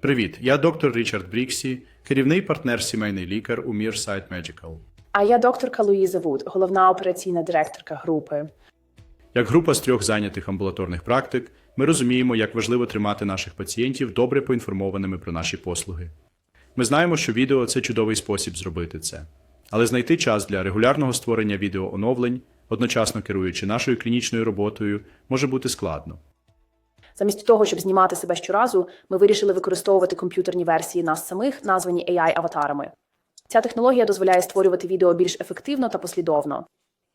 Привіт, я доктор Річард Бріксі, керівний партнер сімейний лікар у Mirside Medical. А я докторка Луїза Вуд, головна операційна директорка групи. Як група з трьох зайнятих амбулаторних практик, ми розуміємо, як важливо тримати наших пацієнтів добре поінформованими про наші послуги. Ми знаємо, що відео це чудовий спосіб зробити це, але знайти час для регулярного створення відеооновлень, одночасно керуючи нашою клінічною роботою, може бути складно. Замість того, щоб знімати себе щоразу, ми вирішили використовувати комп'ютерні версії нас самих, названі AI-аватарами. Ця технологія дозволяє створювати відео більш ефективно та послідовно.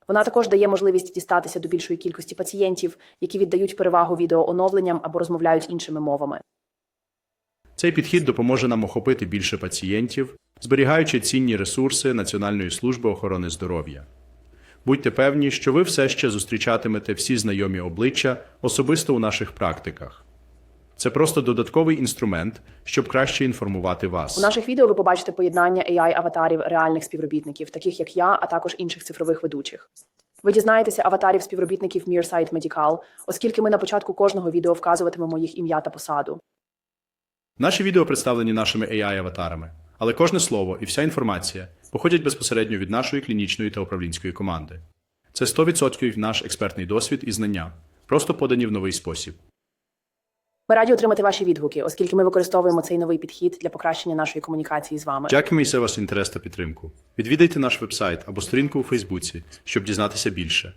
Вона також дає можливість дістатися до більшої кількості пацієнтів, які віддають перевагу відеооновленням або розмовляють іншими мовами. Цей підхід допоможе нам охопити більше пацієнтів, зберігаючи цінні ресурси Національної служби охорони здоров'я. Будьте певні, що ви все ще зустрічатимете всі знайомі обличчя особисто у наших практиках. Це просто додатковий інструмент, щоб краще інформувати вас. У наших відео ви побачите поєднання AI-аватарів реальних співробітників, таких як я, а також інших цифрових ведучих. Ви дізнаєтеся аватарів співробітників Mirside Medical, оскільки ми на початку кожного відео вказуватимемо їх ім'я та посаду. Наші відео представлені нашими AI-аватарами, але кожне слово і вся інформація походять безпосередньо від нашої клінічної та управлінської команди. Це 100% наш експертний досвід і знання, просто подані в новий спосіб. Ми раді отримати ваші відгуки, оскільки ми використовуємо цей новий підхід для покращення нашої комунікації з вами. Дякуємо за ваш інтерес та підтримку. Відвідайте наш вебсайт або сторінку у Фейсбуці, щоб дізнатися більше.